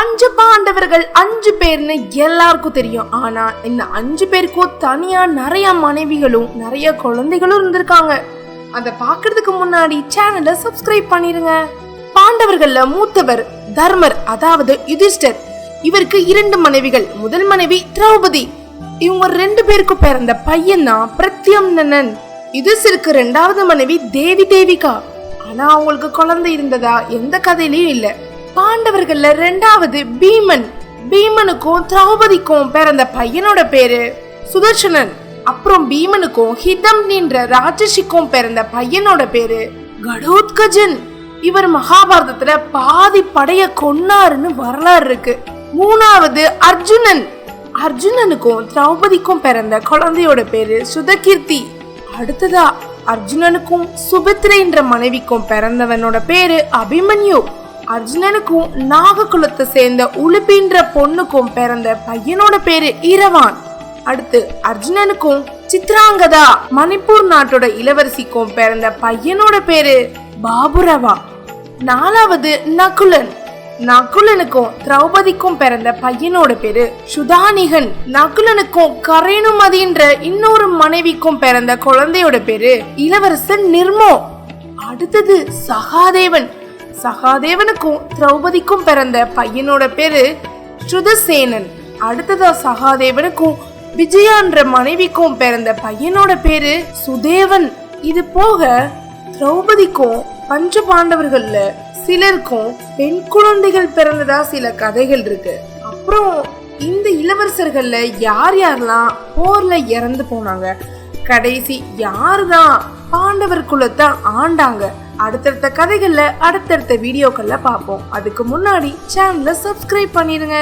பஞ்ச பாண்டவர்கள் அஞ்சு பேர்னு எல்லாருக்கும் தெரியும். ஆனா இந்த அஞ்சு பேருக்கும் தனியா நிறைய மனைவிகளும் நிறைய குழந்தைகளும் இருந்திருக்காங்க. அதை பாக்குறதுக்கு முன்னாடி சேனலை சப்ஸ்கிரைப் பண்ணிருங்க. பாண்டவர்கள்ல மூத்தவர் தர்மர் அதாவது யுதிஷ்டர். இவருக்கு இரண்டு மனைவிகள் முதல் மனைவி திரௌபதி. இவங்க ரெண்டு பேருக்கும் பிறந்த பையன் தான் பிரத்யம்னன் யுதிஷ்டருக்கு ரெண்டாவது மனைவி தேவி தேவிகா. ஆனா அவங்களுக்கு குழந்தை இருந்ததா? எந்த கதையிலயும் இல்லை. பாண்டவர்கள்ல ரெண்டாவது பீமன். பீமனுக்கும் திரௌபதிக்கும் பிறந்த பையனோட பேரு சுதர்சனன். அப்புறம் பீமனுக்கும் ஹிதம் நின்ற ராட்சசிக்கும் பிறந்த பையனோட பேரு கடோத்கஜன். இவர் மகாபாரதத்துல பாதி படைய கொன்னாருன்னு வரலாறு இருக்கு. மூணாவது அர்ஜுனன். அர்ஜுனனுக்கும் திரௌபதிக்கும் பிறந்த குழந்தையோட பேரு சுதகீர்த்தி. அடுத்ததா அர்ஜுனனுக்கும் சுபத்ரை என்ற மனைவிக்கும் பிறந்தவனோட பேரு அபிமன்யு. அர்ஜுனனுக்கும் நாககுலத்தை சேர்ந்த உளுப்பின்ற பொண்ணுக்கும் பிறந்த பையனோட பேரு இரவான். அடுத்து அர்ஜுனனுக்கும் சித்ராங்கதா மணிப்பூர் நாட்டோட இளவரசிக்கும் பிறந்த பையனோட பேரு பாபுரவா. நாலாவது நகுலன். நகுலனுக்கும் திரௌபதிக்கும் பிறந்த பையனோட பேரு சுதானிகன். நகுலனுக்கும் கரேணுமதின்ற இன்னொரு மனைவிக்கும் பிறந்த குழந்தையோட பேரு இளவரசன் நிர்மோ. அடுத்தது சகாதேவன். சகாதேவனுக்கும் திரௌபதிக்கும் பிறந்த பையனோட பேரு ஸ்ருதசேனன் அடுத்ததா சகாதேவனுக்கும் விஜயான்ற மனைவிக்கும் பிறந்த பையனோட பேரு சுதேவன். இது போக திரௌபதிக்கும் பஞ்ச பாண்டவர்கள்ல சிலருக்கும் பெண் குழந்தைகள் பிறந்ததா சில கதைகள் இருக்கு. அப்புறம் இந்த இளவரசர்கள்ல யார் யாரெல்லாம் போர்ல இறந்து போனாங்க? கடைசி யார் தான் பாண்டவர் குலத்தை ஆண்டாங்க? அடுத்தடுத்த கதைகளில் அடுத்தடுத்த வீடியோக்களில் பார்ப்போம். அதுக்கு முன்னாடி சேனலை சப்ஸ்கிரைப் பண்ணிடுங்க